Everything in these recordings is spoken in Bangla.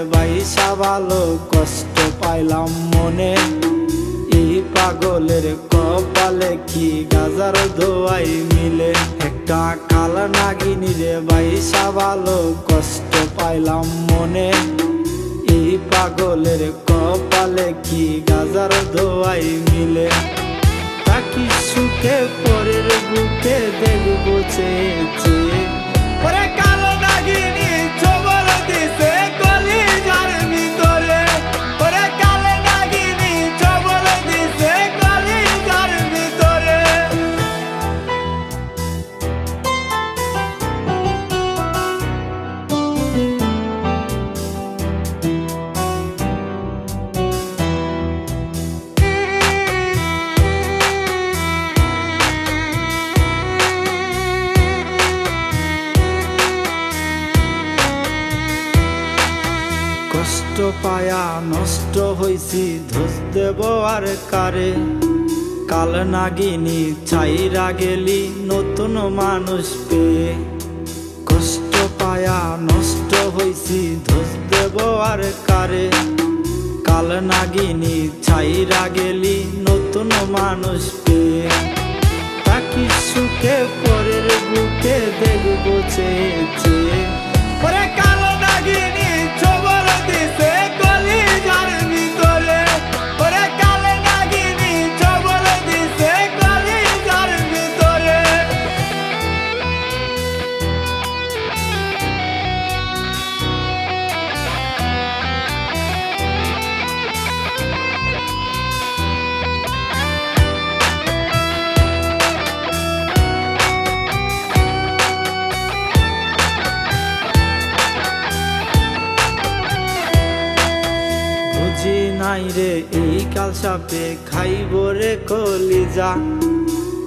রে ভালো কষ্ট পাইলাম মনে। এই পাগলের কপালে কি গাজার ধোয়াই মিলে? একটা কাল নাগিনী রে বাইসা ভালো কষ্ট পাইলাম মনে। এই পাগলের কপালে কি গাজার ধোয়াই মিলে? তাকি সুখে পরের বুকে দেখব চেয়েছে কষ্ট পায়া নষ্ট হইছি ধোস দেব আর কারে? কাল নাগিনী ছাইরা গেলি নতুন মানুষ পেয়ে। কষ্ট পায়া নষ্ট হইছি ধোস দেব আর কারে? কাল নাগিনী ছাইরা গেলি নতুন মানুষ পেয়ে। তাকি সুখে পরের বুকে দেখব চেয়েছে রে, এই কাল সাপে খাইব রে কলিজা।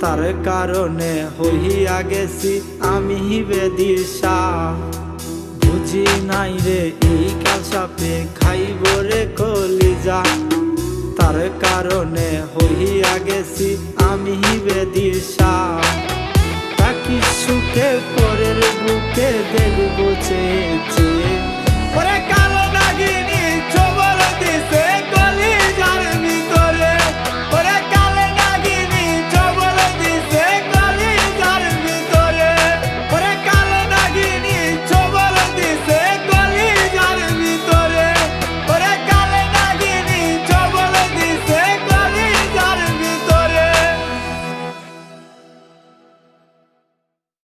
তার কারণে হইয়া গেছি আমি বেদিশা। বুঝি নাই রে, এই কাল সাপে খাইব রে কলিজা। তার কারণে হইয়া গেছি আমি বেদিশা। তাকি সুখে পরের বুকে দেখব চেয়েছি